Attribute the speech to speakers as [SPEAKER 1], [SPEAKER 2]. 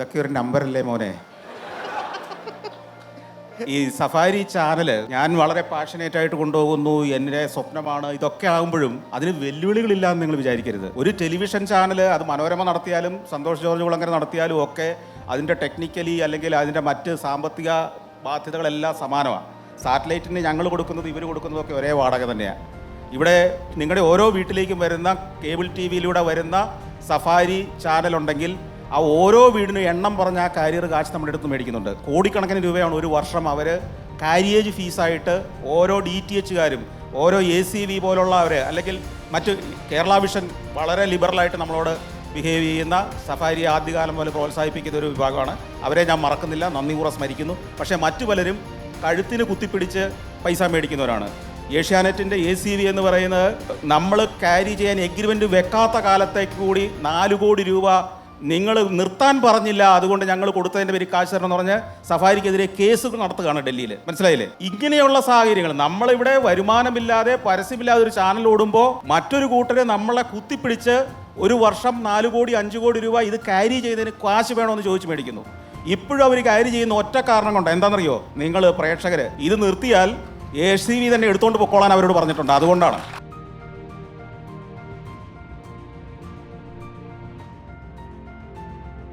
[SPEAKER 1] ഇതൊക്കെ ഒരു നമ്പറല്ലേ മോനെ? ഈ സഫാരി ചാനൽ ഞാൻ വളരെ പാഷനേറ്റ് ആയിട്ട് കൊണ്ടുപോകുന്നു എന്റെ സ്വപ്നമാണ് ഇതൊക്കെ ആകുമ്പോഴും അതിന് വെല്ലുവിളികളില്ല എന്ന് നിങ്ങൾ വിചാരിക്കരുത്. ഒരു ടെലിവിഷൻ ചാനൽ അത് മനോരമ നടത്തിയാലും സന്തോഷ് ജോർജ് കുളങ്ങര നടത്തിയാലും ഒക്കെ അതിന്റെ ടെക്നിക്കലി അല്ലെങ്കിൽ അതിന്റെ മറ്റ് സാമ്പത്തിക ബാധ്യതകളെല്ലാം സമാനമാണ്. സാറ്റലൈറ്റിന് ഞങ്ങൾ കൊടുക്കുന്നത് ഇവർ കൊടുക്കുന്നതൊക്കെ ഒരേ വാടക തന്നെയാണ് ഇവിടെ നിങ്ങളുടെ ഓരോ വീട്ടിലേക്കും വരുന്ന കേബിൾ ടി വിയിലൂടെ വരുന്ന സഫാരി ചാനൽ ഉണ്ടെങ്കിൽ ആ ഓരോ വീടിനും എണ്ണം പറഞ്ഞ ആ കാരിയർ കാശ് നമ്മുടെ അടുത്ത് മേടിക്കുന്നുണ്ട്. കോടിക്കണക്കിന് രൂപയാണ് ഒരു വർഷം അവർ കാരിയേജ് ഫീസായിട്ട് ഓരോ ഡി ടി എച്ചുകാരും ഓരോ എ സി വി പോലുള്ളവർ അല്ലെങ്കിൽ മറ്റ് കേരള വിഷൻ വളരെ ലിബറലായിട്ട് നമ്മളോട് ബിഹേവ് ചെയ്യുന്ന സഫാരി ആദ്യകാലം പോലെ പ്രോത്സാഹിപ്പിക്കുന്ന ഒരു വിഭാഗമാണ്. അവരെ ഞാൻ മറക്കുന്നില്ല നന്ദി കൂറ സ്മരിക്കുന്നു. പക്ഷേ മറ്റു പലരും കഴുത്തിന് കുത്തിപ്പിടിച്ച് പൈസ മേടിക്കുന്നവരാണ്. ഏഷ്യാനെറ്റിന്റെ എ സി വി എന്ന് പറയുന്നത് നമ്മൾ ക്യാരി ചെയ്യാൻ എഗ്രിമെന്റ് വെക്കാത്ത കാലത്തേക്ക് കൂടി നാല് കോടി രൂപ നിങ്ങൾ നിർത്താൻ പറഞ്ഞില്ല അതുകൊണ്ട് ഞങ്ങൾ കൊടുത്തതിന്റെ പേര് കാശ് തരണം എന്ന് പറഞ്ഞ് സഫാരിക്കെതിരെ കേസുകൾ നടത്തുകയാണ് ഡൽഹിയിൽ മനസ്സിലായില്ലേ? ഇങ്ങനെയുള്ള സാഹചര്യങ്ങൾ നമ്മളിവിടെ വരുമാനമില്ലാതെ പരസ്യമില്ലാതെ ഒരു ചാനൽ ഓടുമ്പോൾ മറ്റൊരു കൂട്ടരെ നമ്മളെ കുത്തിപ്പിടിച്ച് ഒരു വർഷം നാല് കോടി അഞ്ച് കോടി രൂപ ഇത് ക്യാരി ചെയ്തതിന് കാശ് വേണമെന്ന് ചോദിച്ചു മേടിക്കുന്നു. ഇപ്പോഴും അവർ ക്യാരി ചെയ്യുന്ന ഒറ്റ കാരണം കൊണ്ട് എന്താണെന്നറിയോ നിങ്ങൾ പ്രേക്ഷകർ ഇത് നിർത്തിയാൽ എ സി വി തന്നെ എടുത്തുകൊണ്ട് പൊക്കോളാൻ അവരോട് പറഞ്ഞിട്ടുണ്ട് അതുകൊണ്ടാണ്.